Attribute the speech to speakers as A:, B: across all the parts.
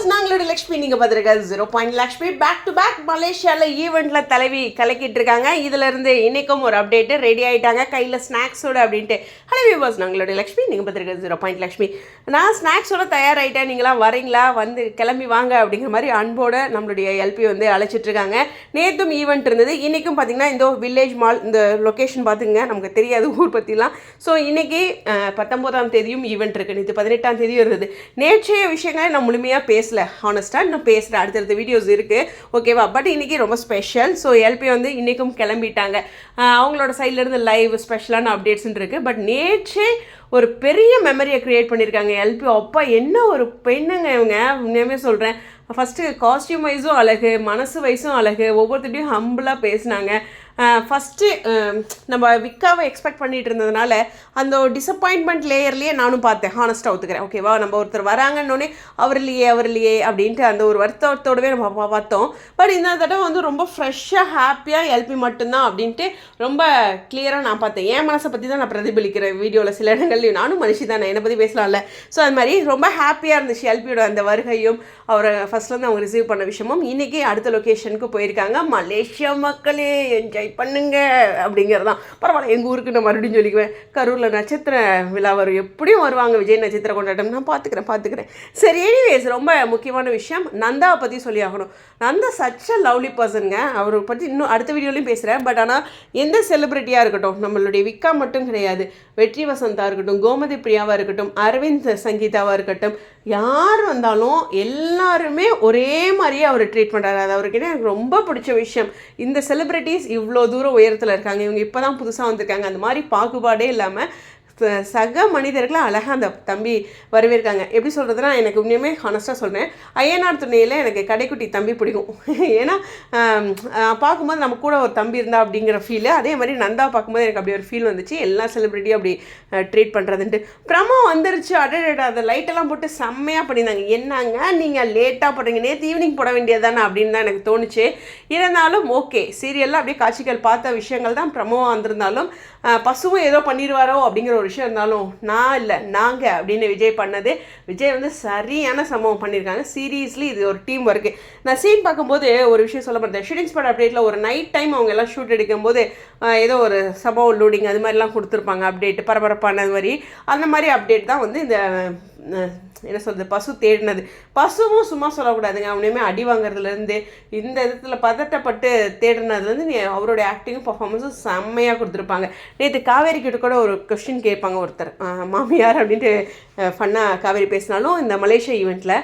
A: Viewers நாங்களோட Lakshmi நீங்கள் பார்த்துருக்க zero point Lakshmi. Back to back மலேசியாவில் ஈவெண்ட்டில் தலைவி கலக்கிட்டு இருக்காங்க. இதுலேருந்து இன்னைக்கும் ஒரு அப்டேட்டு ரெடி ஆகிட்டாங்க கையில் ஸ்நாக்ஸோட அப்படின்ட்டு. ஹலோ வியூவர்ஸ் நாங்களோட லக்ஷ்மி நீங்கள் பார்த்துருக்க ஜீரோ பாயிண்ட் லக்ஷ்மி. நான் ஸ்நாக்ஸோட தயாராகிட்டேன் நீங்களாம் வரீங்களா? வந்து கிளம்பி வாங்க அப்படிங்கிற மாதிரி அன்போட நம்மளுடைய எல்பி வந்து அழைச்சிட்டு இருக்காங்க. நேற்றும் ஈவெண்ட் இருந்தது. இன்றைக்கும் பார்த்தீங்கன்னா இந்த வில்லேஜ் மால் இந்த லொக்கேஷன் பார்த்துங்க நமக்கு தெரியாது ஊர் பற்றிலாம் ஸோ இன்றைக்கி பத்தொம்போதாம் தேதியும் ஈவெண்ட் இருக்குது இது பதினெட்டாம் தேதியும் இருந்தது. நேற்றைய விஷயங்களை நான் முழுமையாக பேசல. ஹானஸ்ட்டாக இன்னும் பேசுகிறேன் அடுத்தடுத்த வீடியோஸ் இருக்குது ஓகேவா பட் இன்றைக்கி ரொம்ப ஸ்பெஷல் ஸோ எல்பி வந்து இன்றைக்கும் கிளம்பிட்டாங்க. அவங்களோட சைட்லேருந்து லைவ் ஸ்பெஷலான அப்டேட்ஸ்னு இருக்குது பட் நேற்றே ஒரு பெரிய மெமரியை க்ரியேட் பண்ணியிருக்காங்க எல்பி அப்பா என்ன ஒரு பெண்ணுங்க இவங்க? உண்மையுமே சொல்கிறேன் ஃபஸ்ட்டு காஸ்டியூம் வைஸும் அழகு மனசு வைஸும் அழகு ஒவ்வொருத்தட்டையும் ஹம்பிளாக பேசினாங்க. ஃபஸ்ட்டு நம்ம விக்காவை எக்ஸ்பெக்ட் பண்ணிட்டு இருந்ததுனால அந்த ஒரு டிசப்பாயின்மெண்ட் லேயர்லேயே நானும் பார்த்தேன். ஹானஸ்ட்டாக ஒத்துக்கிறேன். ஓகேவா நம்ம ஒருத்தர் வராங்கன்னொடனே அவர் இல்லையே அவர் இல்லையே அப்படின்ட்டு அந்த ஒரு வருத்தத்தோடவே நம்ம பார்த்தோம். பட் இந்த தடவை வந்து ரொம்ப ஃப்ரெஷ்ஷாக ஹாப்பியாக எல்பி மட்டும்தான் அப்படின்ட்டு ரொம்ப கிளியராக நான் பார்த்தேன். என் மனசை பற்றி தான் நான் பிரதிபலிக்கிறேன் வீடியோவில் சில இடங்கள்லையும் நானும் மனுஷி தானே? என்னை பற்றி பேசலாம்ல? ஸோ அது மாதிரி ரொம்ப ஹாப்பியாக இருந்துச்சு எல்பியோட அந்த வருகையும் அவரை ஃபஸ்ட்லேருந்து அவங்க ரிசீவ் பண்ண விஷயமும். இன்றைக்கி அடுத்த லொக்கேஷனுக்கு போயிருக்காங்க. மலேசியா மக்களே என்ஜாய் பண்ணுங்க அப்படிங்கிறதான். பரவாயில்ல எங்கள் ஊருக்கு நான் மறுபடியும் சொல்லிக்குவேன். கரூரில் நட்சத்திர விழா வரும். எப்படியும் வருவாங்க விஜய் நட்சத்திர கொண்டாட்டம். நான் பார்த்துக்கிறேன் பார்த்துக்கிறேன் சரி எனிவேஸ் ரொம்ப முக்கியமான விஷயம். நந்தாவை பற்றி சொல்லி ஆகணும். நந்தா சச்ச லவ்லி பர்சனுங்க அவரை பற்றி இன்னும் அடுத்த வீடியோலையும் பேசுகிறேன் பட் ஆனால் எந்த செலிப்ரிட்டியாக இருக்கட்டும் நம்மளுடைய விக்கா மட்டும் கிடையாது. வெற்றி வசந்தா இருக்கட்டும் கோமதி பிரியாவாக இருக்கட்டும் அரவிந்த் சங்கீதாவாக இருக்கட்டும் யார் வந்தாலும் எல்லாருமே ஒரே மாதிரியே அவர் ட்ரீட் பண்ணுறாரு அது அவருக்கு என்ன எனக்கு ரொம்ப பிடிச்ச விஷயம். இந்த செலிப்ரிட்டிஸ் இவ்வளோ இவ்வளோ தூரம் உயரத்தில் இருக்காங்க இவங்க இப்போ தான் புதுசாக வந்திருக்காங்க அந்த மாதிரி பாகுபாடே இல்லாமல் சக மனிதர்களை அழகாக அந்த தம்பி வரவேற்காங்க. எப்படி சொல்கிறதுனா எனக்கு உண்மையுமே ஹானஸ்ட்டாக சொல்கிறேன் ஐயனார் துணையில் எனக்கு கடைக்குட்டி தம்பி பிடிக்கும். ஏன்னா பார்க்கும்போது நம்ம கூட ஒரு தம்பி இருந்தா அப்படிங்கிற ஃபீலு அதே மாதிரி நந்தா பார்க்கும்போது எனக்கு அப்படி ஒரு ஃபீல் வந்துச்சு. எல்லா செலிப்ரிட்டியும் அப்படி ட்ரீட் பண்ணுறதுன்ட்டு ப்ரமோ வந்துருச்சு. அடடா அந்த லைட்டெல்லாம் போட்டு செம்மையாக பண்ணியிருந்தாங்க. என்னங்க நீங்கள் லேட்டாக போடுறீங்க? நேற்று ஈவினிங் போட வேண்டியது தானே அப்படின்னு தான் எனக்கு தோணுச்சு. இருந்தாலும் ஓகே சீரியலில் அப்படியே காட்சிகள் பார்த்த விஷயங்கள் தான் பிரமோவாக வந்திருந்தாலும் பசுவும் ஏதோ பண்ணிடுவாரோ அப்படிங்கிற ஒரு விஷயம் இருந்தாலும் நான் இல்லை நாங்கள் அப்படின்னு விஜய் பண்ணது விஜய் வந்து சரியான சம்பவம் பண்ணியிருக்காங்க சீரியஸ்லி இது ஒரு டீம் ஒர்க்கு நான் சீன் பார்க்கும்போது ஒரு விஷயம் சொல்ல மாட்டேன் ஷூட்டிங் ஸ்பாட் அப்டேட்டில் ஒரு நைட் டைம் அவங்க எல்லாம் ஷூட் எடுக்கும்போது ஏதோ ஒரு சம்பவம் லோடிங் அது மாதிரிலாம் கொடுத்துருப்பாங்க அப்டேட் பரபரப்பான மாதிரி. அந்த மாதிரி அப்டேட் தான் வந்து இந்த என்ன சொல்கிறது பசு தேடினது. பசுவும் சும்மா சொல்லக்கூடாதுங்க. அவனையுமே அடி வாங்குறதுலேருந்து இந்த விதத்தில் பதட்டப்பட்டு தேடினதுலேருந்து நீ அவருடைய ஆக்டிங்கும் பர்ஃபார்மன்ஸும் செம்மையாக கொடுத்துருப்பாங்க. நேற்று காவேரி கிட்ட கூட ஒரு கொஸ்டின் கேட்பாங்க ஒருத்தர். மாமியார் அப்படின்ட்டு ஃபன்னாக காவேரி பேசினாலும் இந்த மலேசியா ஈவெண்ட்டில்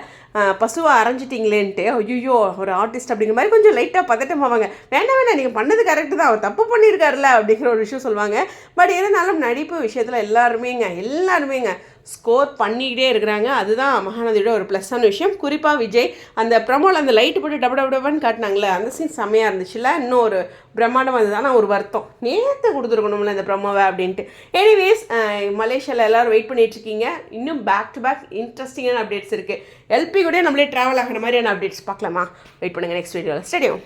A: பசுவை அரைஞ்சிட்டிங்களேன்ட்டு ஐயோ ஒரு ஆர்டிஸ்ட் அப்படிங்கிற மாதிரி கொஞ்சம் லைட்டாக பதட்டம் ஆவாங்க. வேண்டாம் வேண்டாம் நீங்கள் பண்ணது கரெக்டு தான். அவர் தப்பு பண்ணியிருக்காருல்ல அப்படிங்கிற ஒரு விஷயம் சொல்லுவாங்க. பட் இருந்தாலும் நடிப்பு விஷயத்தில் எல்லாருமேங்க எல்லாருமேங்க ஸ்கோர் பண்ணிக்கிட்டே இருக்கிறாங்க. அதுதான் மகாநதியோட ஒரு ப்ளஸ்ஸான விஷயம். குறிப்பாக விஜய் அந்த ப்ரமோவில் அந்த லைட்டு போட்டு டபு டபுன்னு காட்டினாங்களே அந்த சீன் செம்மையாக இருந்துச்சுல்ல. இன்னும் ஒரு பிரம்மாண்டம் வந்தது ஆனால் ஒரு வருத்தம். நேற்று கொடுத்துருக்கணும்ல இந்த பிரம்மாவை அப்படின்ட்டு. எனிவேஸ் மலேசியாவில் எல்லோரும் வெயிட் பண்ணிகிட்ருக்கீங்க இருக்கீங்க இன்னும் பேக் டு பேக் இன்ட்ரெஸ்டிங்கான அப்டேட்ஸ் இருக்குது எல்பி கூட நம்மளே ட்ராவல் ஆகிற மாதிரியான அப்டேட்ஸ் பார்க்கலாமா? வெயிட் பண்ணுங்கள் நெக்ஸ்ட் வீடியோவில் ஸ்டேடியம்